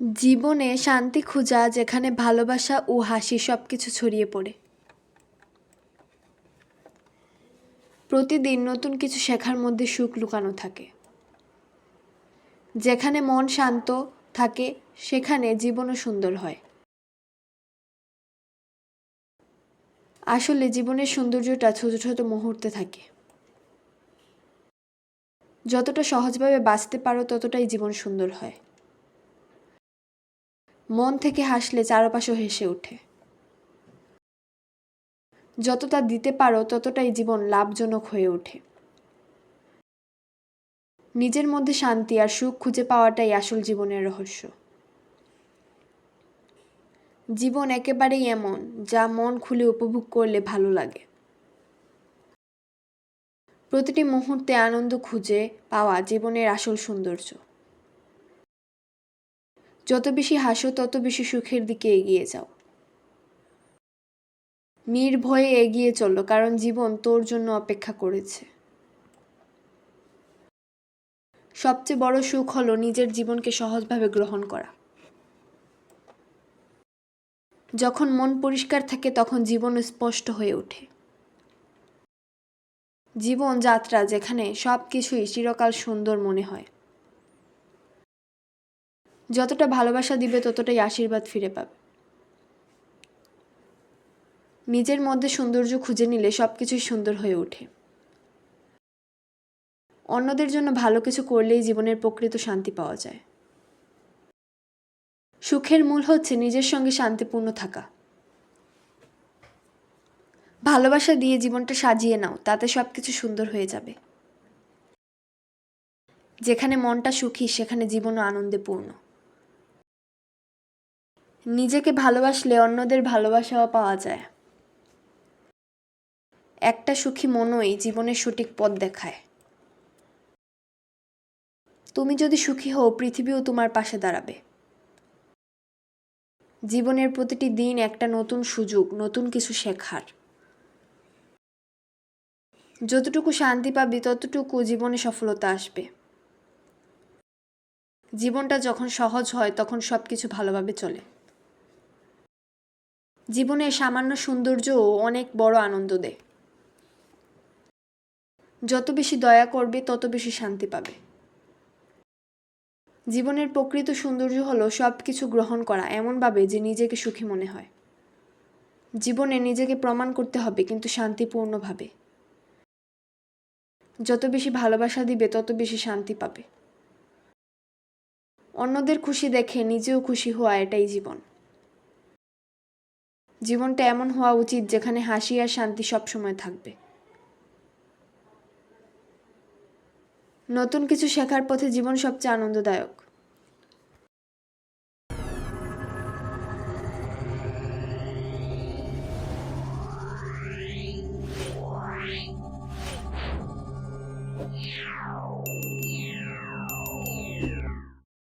জীবনে শান্তি খোঁজা, যেখানে ভালোবাসা ও হাসি সব কিছু ছড়িয়ে পড়ে। প্রতিদিন নতুন কিছু শেখার মধ্যে সুখ লুকানো থাকে। যেখানে মন শান্ত থাকে, সেখানে জীবনও সুন্দর হয়। আসলে জীবনের সৌন্দর্যটা ছোট ছোট মুহূর্তে থাকে। যতটা সহজভাবে বাঁচতে পারো, ততটাই জীবন সুন্দর হয়। মন থেকে হাসলে চারপাশও হেসে ওঠে। যতটা দিতে পারো, ততটাই জীবন লাভজনক হয়ে ওঠে। নিজের মধ্যে শান্তি আর সুখ খুঁজে পাওয়াটাই আসল জীবনের রহস্য। জীবন একেবারেই এমন, যা মন খুলে উপভোগ করলে ভালো লাগে। প্রতিটি মুহূর্তে আনন্দ খুঁজে পাওয়া জীবনের আসল সৌন্দর্য। যত বেশি হাসো, তত বেশি সুখের দিকে এগিয়ে যাও। নির্ভয়ে এগিয়ে চলো কারণ জীবন তোর জন্য অপেক্ষা করেছে। সবচেয়ে বড় সুখ হলো নিজের জীবনকে সহজভাবে গ্রহণ করা। যখন মন পরিষ্কার থাকে, তখন জীবন স্পষ্ট হয়ে ওঠে। জীবন যাত্রা যেখানে সব কিছুই চিরকাল সুন্দর মনে হয়। যতটা ভালোবাসা দিবে, ততটাই আশীর্বাদ ফিরে পাবে। নিজের মধ্যে সৌন্দর্য খুঁজে নিলে সব কিছুই সুন্দর হয়ে ওঠে। অন্যদের জন্য ভালো কিছু করলেই জীবনের প্রকৃত শান্তি পাওয়া যায়। সুখের মূল হচ্ছে নিজের সঙ্গে শান্তিপূর্ণ থাকা। ভালোবাসা দিয়ে জীবনটা সাজিয়ে নাও, তাতে সব কিছু সুন্দর হয়ে যাবে। যেখানে মনটা সুখী, সেখানে জীবনও আনন্দে পূর্ণ। নিজেকে ভালোবাসলে অন্যদের ভালোবাসাও পাওয়া যায়। একটা সুখী মনই জীবনের সঠিক পথ দেখায়। তুমি যদি সুখী হও, পৃথিবীও তোমার পাশে দাঁড়াবে। জীবনের প্রতিটি দিন একটা নতুন সুযোগ, নতুন কিছু শেখার। যতটুকু শান্তি পাবি, ততটুকু জীবনে সফলতা আসবে। জীবনটা যখন সহজ হয়, তখন সব কিছু ভালোভাবে চলে। জীবনের সামান্য সৌন্দর্যও অনেক বড় আনন্দ দেয়। যত বেশি দয়া করবে, তত বেশি শান্তি পাবে। জীবনের প্রকৃত সৌন্দর্য হলো সব কিছু গ্রহণ করা এমনভাবে যে নিজেকে সুখী মনে হয়। জীবনে নিজেকে প্রমাণ করতে হবে, কিন্তু শান্তিপূর্ণভাবে। যত বেশি ভালোবাসা দিবে, তত বেশি শান্তি পাবে। অন্যদের খুশি দেখে নিজেও খুশি হওয়া এটাই জীবন। জীবনটা এমন হওয়া উচিত যেখানে হাসি আর শান্তি সবসময় থাকবে। নতুন কিছু শেখার পথে জীবন সবচেয়ে আনন্দদায়ক।